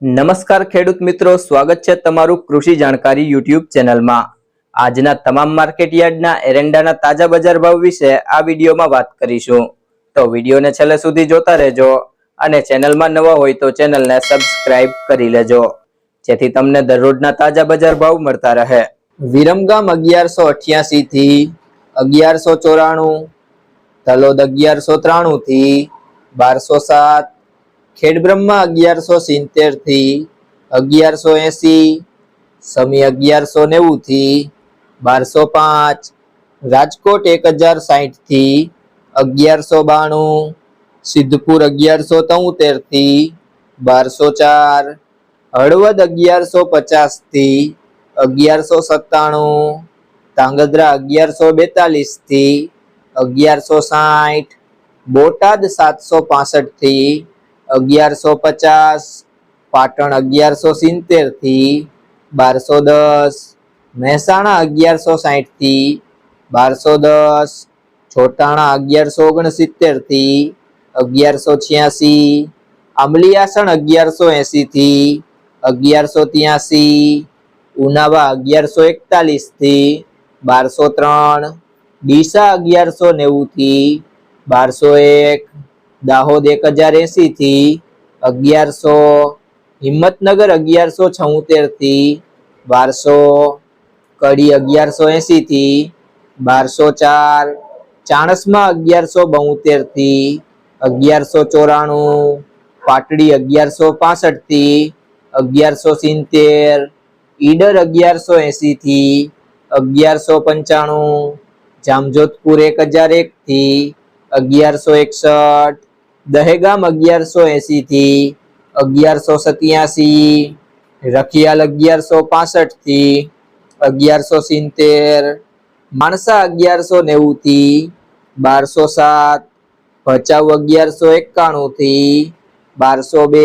નમસ્કાર ખેડૂત મિત્રો, સ્વાગત છે તમારું કૃષિ જાણકારી યુટ્યુબ ચેનલમાં. આજના તમામ માર્કેટ યાર્ડના એરંડાના તાજા બજાર ભાવ વિશે આ વિડીયોમાં વાત કરીશું. તો વિડીયોને છેલ્લે સુધી જોતા રહેજો અને ચેનલમાં નવા હોય તો ચેનલને સબસ્ક્રાઇબ કરી લેજો, જેથી તમને દરરોજના તાજા બજાર ભાવ મળતા રહે. વિરમગામ અગિયારસો અઠ્યાસી થી અગિયારસો ચોરાણું, તલોદ અગિયારસો ત્રાણું થી બારસો સાત ખેડબ્રહ્મા અગિયારસો સિત્તેરથી અગિયારસો એસી, સમી અગિયારસો નેવું થી બારસો પાંચ, રાજકોટ એક હજાર સાહીઠથી અગિયારસો બાણું, સિદ્ધપુર અગિયારસો તોતેરથી બારસો ચાર, હળવદ અગિયારસો પચાસથી અગિયારસો સત્તાણું તાંગધ્રા અગિયારસો બેતાલીસથી અગિયારસો સાઠ બોટાદ સાતસો પાસઠથી અગિયારસો પચાસ, પાટણ અગિયારસો સિત્તેરથી બારસો દસ, મહેસાણા અગિયારસો થી બારસો દસ, છોટાણા અગિયારસો ઓગણસિત્તેરથી અગિયારસો છ્યાસી આંબલીયાસણ અગિયારસો એસી અગિયારસો ત્યાસી, ઉનાવા અગિયારસો એકતાલીસથી બારસો ત્રણ, ડીસા અગિયારસો નેવું થી બારસો એક દાહોદ એક હજાર એસી થી અગિયારસો, હિંમતનગર અગિયારસો છોતેરથી બારસો, કડી અગિયારસો એસી થી બારસો ચાર, ચાણસમાં અગિયારસો બોતેરથી અગિયારસો ચોરાણું, પાટડી અગિયારસો પાસઠથી અગિયારસો સિત્તેર, ઈડર અગિયારસો એસી થી અગિયારસો પંચાણું, જામજોધપુર એક હજાર એક થી અગિયારસો એકસઠ દહેગામ અગિયારસો એસી થી અગિયારસો સત્યાસી, રખિયાલ અગિયારસો પાસઠથી અગિયારસો સિત્તેર, માણસા અગિયારસો નેવું થી બારસો સાત, ભચાઉ અગિયારસો એકાણું થી બારસો બે,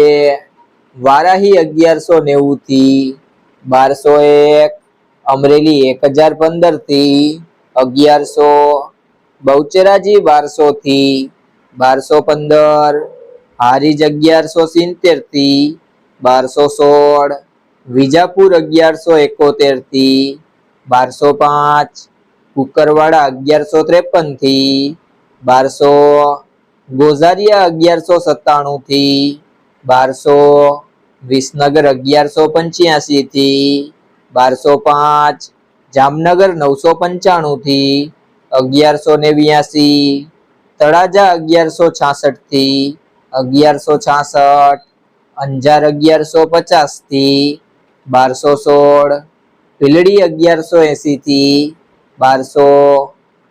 વારાહી અગિયારસો નેવું થી બારસો એક, અમરેલી એક હજાર પંદરથી અગિયારસો, બહુચરાજી બારસો થી બારસો પંદર હારીજ અગિયારસો સિત્તેર બારસો સોળ, વિજાપુર અગિયારસો એકોતેરથી બારસો પાંચ, કુકરવાડા અગિયારસો ત્રેપનથી બારસો, ગોઝારિયા અગિયારસો સત્તાણું થી બારસો, વિસનગર અગિયારસો પંચ્યાસી થી બારસો પાંચ, જામનગર નવસો પંચાણું થી અગિયારસો નેવ્યાસી તળાજા અગિયારસો છાસઠથી અગિયારસો છાસઠ, અંજાર અગિયારસો પચાસથી બારસો સોળ ભીલડી અગિયારસો એસી થી બારસો,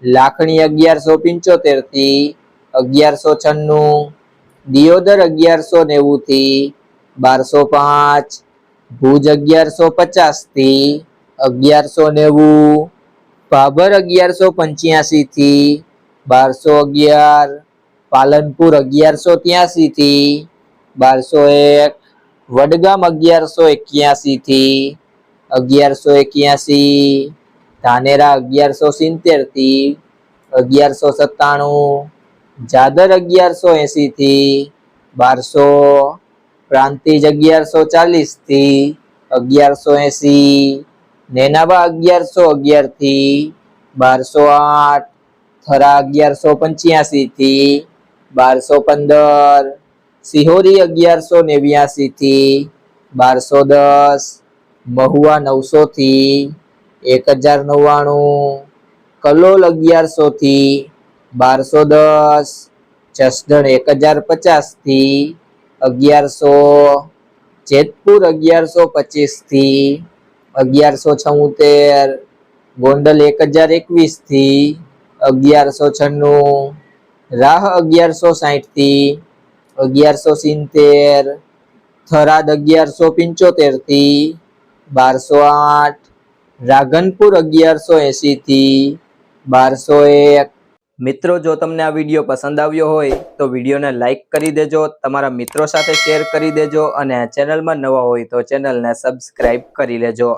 લાખણી અગિયારસો પંચોતેરથી અગિયારસો છન્નું, દિયોદર અગિયારસો નેવું થી બારસો પાંચ, ભુજ અગિયારસો પચાસથી અગિયારસો નેવું, ભાભર અગિયારસો પંચ્યાસી થી બારસો અગિયાર, પાલનપુર અગિયારસો ત્યાસી થી બારસો એક, વડગામ અગિયારસો એક્યાસી થી અગિયારસો એક્યાસી ધાનેરા અગિયારસો સિત્તેરથી અગિયારસો સત્તાણું, જાદર અગિયારસો એંસી થી બારસો, પ્રાંતિજ અગિયારસો ચાલીસથી અગિયારસો એંસી નેનાબા અગિયારસો અગિયારથી બારસો આઠ થરા અગિયારસો પંચ્યાસી થી બારસો પંદર, સિહોરી અગિયારસો નેવ્યાસી થી બારસો દસ, મહુવા નવસો થી એક હજાર નવ્વાણું, કલોલ અગિયારસો થી બારસો દસ, જસદણ એક હજાર પચાસથી અગિયારસો, જેતપુર અગિયારસો પચીસથી અગિયારસો છોતેર, ગોંડલ એક હજાર એકવીસથી અગિયારસો છન્નું, રાહ અગિયારસો સાહીઠથી અગિયારસો સિત્તેર, થરાદ અગિયારસો પંચોતેરથી, બારસો આઠ, રાધનપુર અગિયારસો એંશીથી, બારસો એક. મિત્રો, જો તમને આ વીડિયો પસંદ આવ્યો હોય, તો વિડીયોને લાઈક કરી દેજો, તમારા મિત્રો સાથે શેર કરી દેજો, અને ચેનલમાં નવા હોય તો ચેનલને સબસ્ક્રાઈબ કરી લેજો.